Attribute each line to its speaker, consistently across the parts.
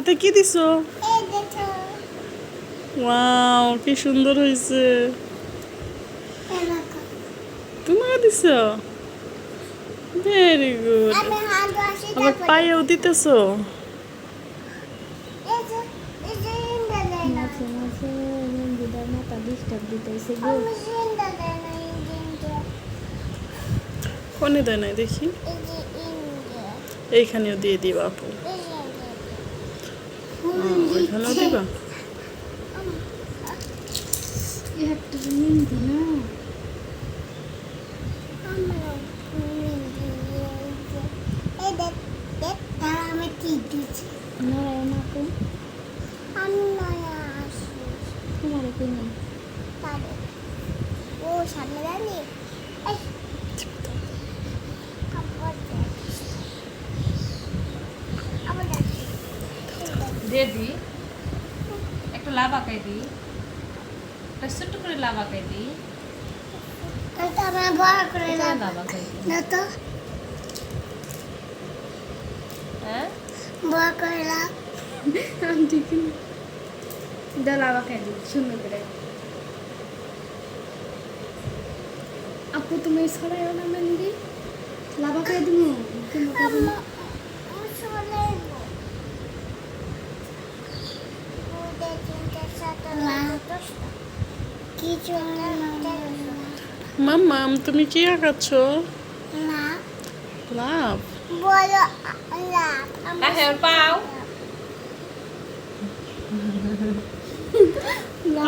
Speaker 1: হাতে কি দিছো? ওয়াও কি সুন্দর হয়েছে। তোমাকে দিছো? ভেরি গুড আবার পায়েও দিতেছো? কোনে দেয় নাই দেখি। এইখানেও দিয়ে দিবা আপু। ওইখানেও দিবা
Speaker 2: একটা নিন্দি না
Speaker 3: আমি কি দিচ্ছি
Speaker 2: নারায়ণ আপু
Speaker 3: আমি নয়া আসি
Speaker 2: তোমার কই নেই
Speaker 3: তারে ও সামনে দাঁড়িয়ে এই আবার যাচ্ছি। আবার যাচ্ছি।
Speaker 4: দিয়ে দি একটা লাভ আঁকাই দি একটা ছোট্ট করে লাভ আঁকাই হ্যাঁ?
Speaker 2: দিই সুন্দর করে। আপু তুমি ছড়াইও না মেহেন্দি? লাভা করে দিব
Speaker 1: মাম্মাম তুমি কি আঁকাচ্ছ লাভ।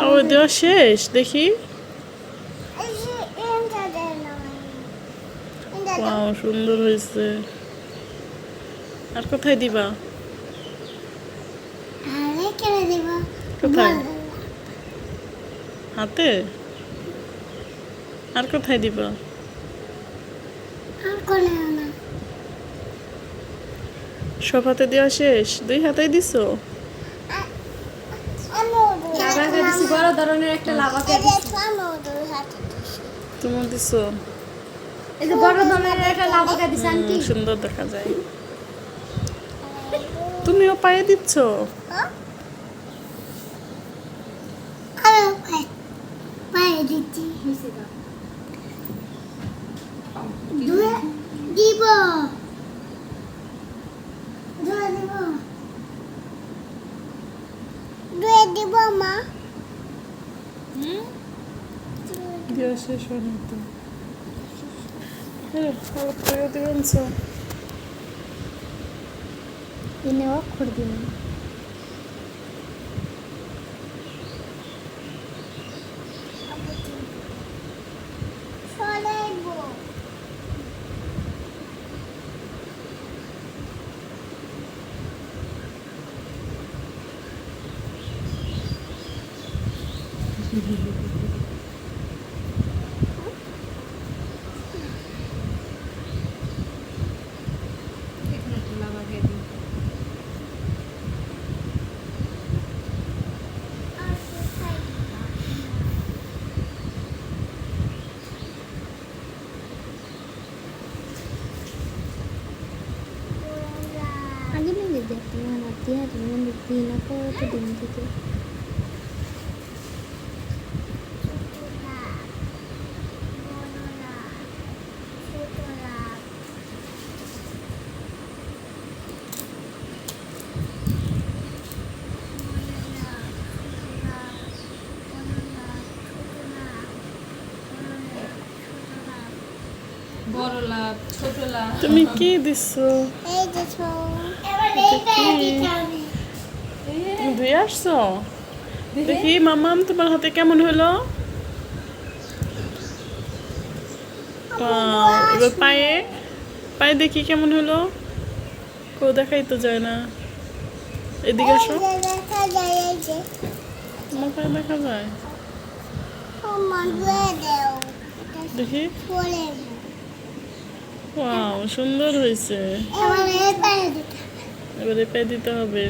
Speaker 1: ও দেওয়া শেষ দেখি। সুন্দর হয়েছে। আর কোথায় দিবা?
Speaker 3: আরে
Speaker 1: কোথায়? হাতে? আর কোথায় দিব? সব হাতে দেওয়া শেষ। দুই হাতেই দিছো?
Speaker 2: বড় ধরনের একটা লাভা
Speaker 3: দিছি।
Speaker 1: তুমি দিছো।
Speaker 2: এই যে বড় ধরনের একটা আন্টি।
Speaker 1: সুন্দর দেখা যায়। তুমিও পায়ে দিচ্ছ
Speaker 3: হ্যাঁ? আরও পায়ে পায়ে দিচ্ছি দিব দিব মা
Speaker 4: হুম
Speaker 1: দেওয়া শেষ হয়নি তো অল্প করে দিবেন
Speaker 2: এনে
Speaker 4: এখানে একটা লাভ আঁকাই দি
Speaker 3: আর কোথায় দিব
Speaker 2: আগে মেহেন্দি দেখতে না না দিয়ে মেহেন্দি দিই না কত দিন থেকে
Speaker 4: বড় লাভ ছোট লাভ
Speaker 1: তুমি কি দিছো?
Speaker 3: এই যে
Speaker 1: ধুয়ে আসছো? দেখি মামাম তোমার হাতে কেমন হলো? এবার পায়ে পায়ে দেখি কেমন হলো? কেউ দেখাই তো যায় না। এদিকে আসো।
Speaker 3: এই দেখা যায়
Speaker 1: পায়ে দেখা যায়? সুন্দর হয়েছে। এবার পায়ে দিতে হবে।